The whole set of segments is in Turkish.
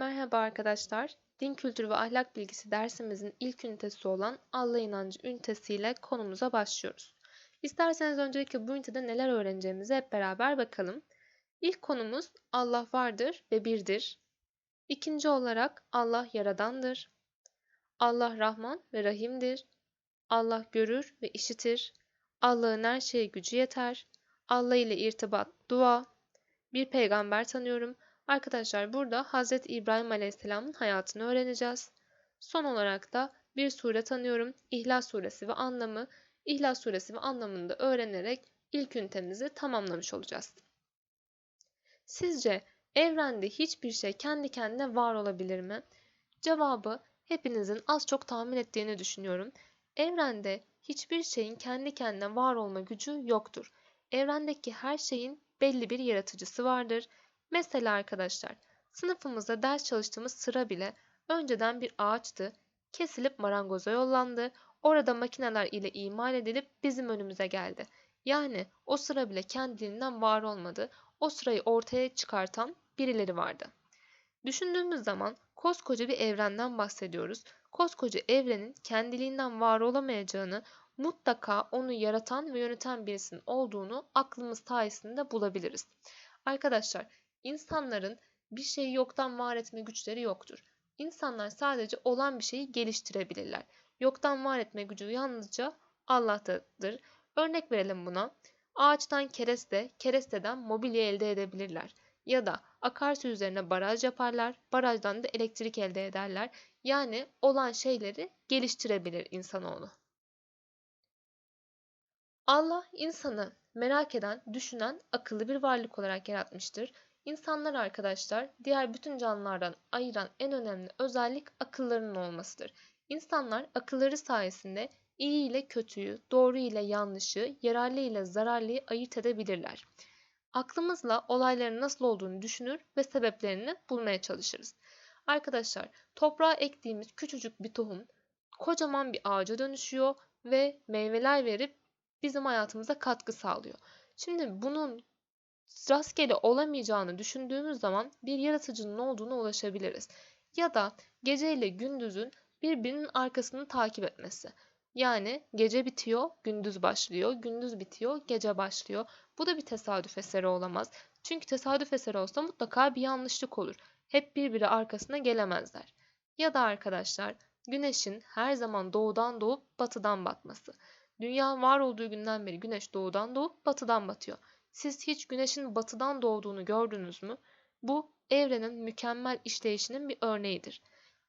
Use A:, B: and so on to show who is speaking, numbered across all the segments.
A: Merhaba arkadaşlar. Din kültürü ve ahlak bilgisi dersimizin ilk ünitesi olan Allah inancı ünitesiyle konumuza başlıyoruz. İsterseniz öncelikle bu ünitede neler öğreneceğimizi hep beraber bakalım. İlk konumuz Allah vardır ve birdir. İkinci olarak Allah yaradandır. Allah Rahman ve Rahim'dir. Allah görür ve işitir. Allah'ın her şeye gücü yeter. Allah ile irtibat, dua. Bir peygamber tanıyorum. Arkadaşlar burada Hazreti İbrahim Aleyhisselam'ın hayatını öğreneceğiz. Son olarak da bir sure tanıyorum. İhlas suresi ve anlamı. İhlas suresi ve anlamını da öğrenerek ilk ünitemizi tamamlamış olacağız. Sizce evrende hiçbir şey kendi kendine var olabilir mi? Cevabı hepinizin az çok tahmin ettiğini düşünüyorum. Evrende hiçbir şeyin kendi kendine var olma gücü yoktur. Evrendeki her şeyin belli bir yaratıcısı vardır. Mesela arkadaşlar, sınıfımızda ders çalıştığımız sıra bile önceden bir ağaçtı, kesilip marangoza yollandı, orada makineler ile imal edilip bizim önümüze geldi. Yani o sıra bile kendiliğinden var olmadı, o sırayı ortaya çıkartan birileri vardı. Düşündüğümüz zaman koskoca bir evrenden bahsediyoruz. Koskoca evrenin kendiliğinden var olamayacağını, mutlaka onu yaratan ve yöneten birisinin olduğunu aklımız sayesinde bulabiliriz. Arkadaşlar, insanların bir şeyi yoktan var etme güçleri yoktur. İnsanlar sadece olan bir şeyi geliştirebilirler. Yoktan var etme gücü yalnızca Allah'tadır. Örnek verelim buna. Ağaçtan kereste, keresteden mobilya elde edebilirler. Ya da akarsu üzerine baraj yaparlar, barajdan da elektrik elde ederler. Yani olan şeyleri geliştirebilir insanoğlu. Allah insanı merak eden, düşünen, akıllı bir varlık olarak yaratmıştır. İnsanlar arkadaşlar diğer bütün canlılardan ayıran en önemli özellik akıllarının olmasıdır. İnsanlar akılları sayesinde iyi ile kötüyü, doğru ile yanlışı, yararlı ile zararlıyı ayırt edebilirler. Aklımızla olayların nasıl olduğunu düşünür ve sebeplerini bulmaya çalışırız. Arkadaşlar toprağa ektiğimiz küçücük bir tohum kocaman bir ağaca dönüşüyor ve meyveler verip bizim hayatımıza katkı sağlıyor. Şimdi bunun rastgele olamayacağını düşündüğümüz zaman bir yaratıcının olduğuna ulaşabiliriz. Ya da gece ile gündüzün birbirinin arkasını takip etmesi. Yani gece bitiyor, gündüz başlıyor, gündüz bitiyor, gece başlıyor. Bu da bir tesadüf eseri olamaz. Çünkü tesadüf eseri olsa mutlaka bir yanlışlık olur. Hep birbiri arkasına gelemezler. Ya da arkadaşlar güneşin her zaman doğudan doğup batıdan batması. Dünya var olduğu günden beri güneş doğudan doğup batıdan batıyor. Siz hiç güneşin batıdan doğduğunu gördünüz mü? Bu evrenin mükemmel işleyişinin bir örneğidir.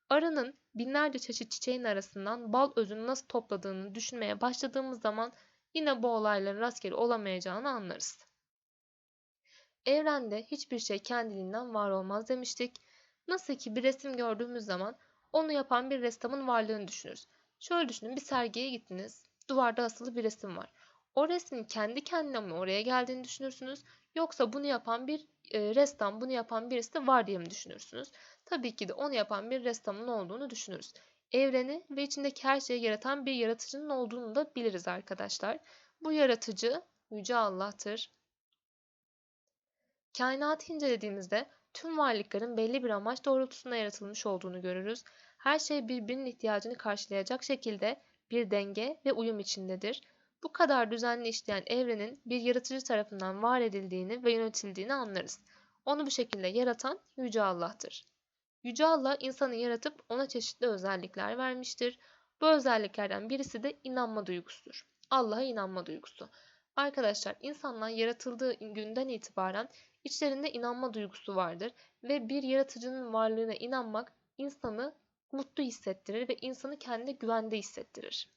A: Arının binlerce çeşit çiçeğin arasından bal özünü nasıl topladığını düşünmeye başladığımız zaman yine bu olayların rastgele olamayacağını anlarız. Evrende hiçbir şey kendiliğinden var olmaz demiştik. Nasıl ki bir resim gördüğümüz zaman onu yapan bir ressamın varlığını düşünürüz. Şöyle düşünün bir sergiye gittiniz. Duvarda asılı bir resim var. O resmin kendi kendine mi oraya geldiğini düşünürsünüz? Yoksa bunu yapan bir e, ressam, bunu yapan birisi de var diye mi düşünürsünüz? Tabii ki de onu yapan bir ressamın olduğunu düşünürüz. Evreni ve içindeki her şeyi yaratan bir yaratıcının olduğunu da biliriz arkadaşlar. Bu yaratıcı Yüce Allah'tır. Kainatı incelediğimizde tüm varlıkların belli bir amaç doğrultusunda yaratılmış olduğunu görürüz. Her şey birbirinin ihtiyacını karşılayacak şekilde bir denge ve uyum içindedir. Bu kadar düzenli işleyen evrenin bir yaratıcı tarafından var edildiğini ve yönetildiğini anlarız. Onu bu şekilde yaratan Yüce Allah'tır. Yüce Allah insanı yaratıp ona çeşitli özellikler vermiştir. Bu özelliklerden birisi de inanma duygusudur. Allah'a inanma duygusu. Arkadaşlar insanlar yaratıldığı günden itibaren içlerinde inanma duygusu vardır ve bir yaratıcının varlığına inanmak insanı mutlu hissettirir ve insanı kendi güvende hissettirir.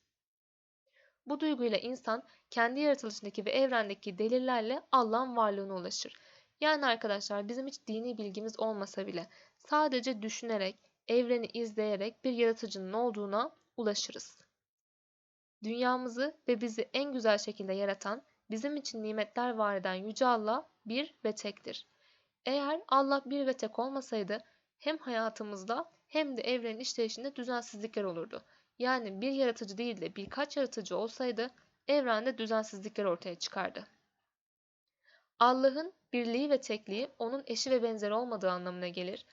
A: Bu duyguyla insan kendi yaratılışındaki ve evrendeki delillerle Allah'ın varlığına ulaşır. Yani arkadaşlar bizim hiç dini bilgimiz olmasa bile sadece düşünerek, evreni izleyerek bir yaratıcının olduğuna ulaşırız. Dünyamızı ve bizi en güzel şekilde yaratan, bizim için nimetler var eden Yüce Allah bir ve tektir. Eğer Allah bir ve tek olmasaydı hem hayatımızda hem de evrenin işleyişinde düzensizlikler olurdu. Yani bir yaratıcı değil de birkaç yaratıcı olsaydı evrende düzensizlikler ortaya çıkardı. Allah'ın birliği ve tekliği onun eşi ve benzeri olmadığı anlamına gelir.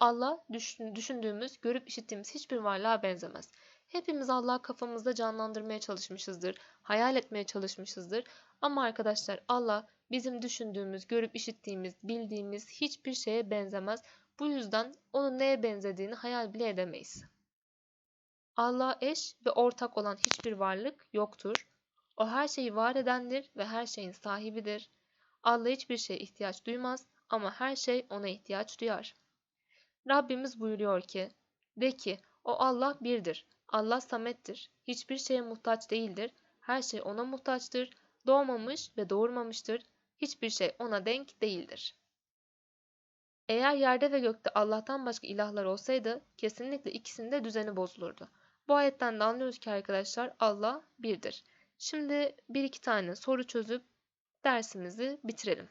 A: Allah düşün- düşündüğümüz, görüp işittiğimiz hiçbir varlığa benzemez. Hepimiz Allah'ı kafamızda canlandırmaya çalışmışızdır, hayal etmeye çalışmışızdır. Ama arkadaşlar Allah bizim düşündüğümüz, görüp işittiğimiz, bildiğimiz hiçbir şeye benzemez. Bu yüzden onun neye benzediğini hayal bile edemeyiz. Allah'a eş ve ortak olan hiçbir varlık yoktur. O her şeyi var edendir ve her şeyin sahibidir. Allah hiçbir şeye ihtiyaç duymaz ama her şey ona ihtiyaç duyar. Rabbimiz buyuruyor ki, de ki o Allah birdir, Allah samettir, hiçbir şeye muhtaç değildir, her şey ona muhtaçtır, doğmamış ve doğurmamıştır, hiçbir şey ona denk değildir. Eğer yerde ve gökte Allah'tan başka ilahlar olsaydı kesinlikle ikisinde düzeni bozulurdu. Bu ayetten de anlıyoruz ki arkadaşlar Allah birdir. Şimdi bir iki tane soru çözüp dersimizi bitirelim.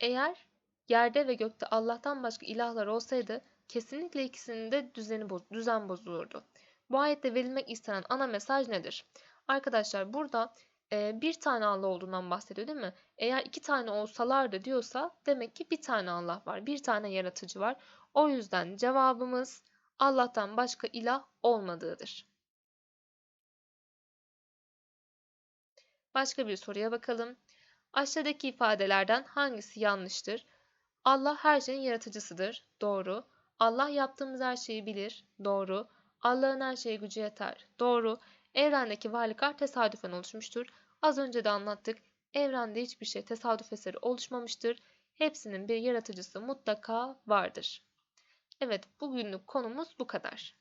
A: Eğer yerde ve gökte Allah'tan başka ilahlar olsaydı kesinlikle ikisinin de düzeni boz düzen bozulurdu. Bu ayette verilmek istenen ana mesaj nedir? Arkadaşlar burada e, bir tane Allah olduğundan bahsediyor değil mi? Eğer iki tane olsalardı diyorsa demek ki bir tane Allah var, bir tane yaratıcı var. O yüzden cevabımız Allah'tan başka ilah olmadığıdır. Başka bir soruya bakalım. Aşağıdaki ifadelerden hangisi yanlıştır? Allah her şeyin yaratıcısıdır. Doğru. Allah yaptığımız her şeyi bilir. Doğru. Allah'ın her şeye gücü yeter. Doğru. Evrendeki varlıklar tesadüfen oluşmuştur. Az önce de anlattık. Evrende hiçbir şey tesadüf eseri oluşmamıştır. Hepsinin bir yaratıcısı mutlaka vardır. Evet, bugünlük konumuz bu kadar.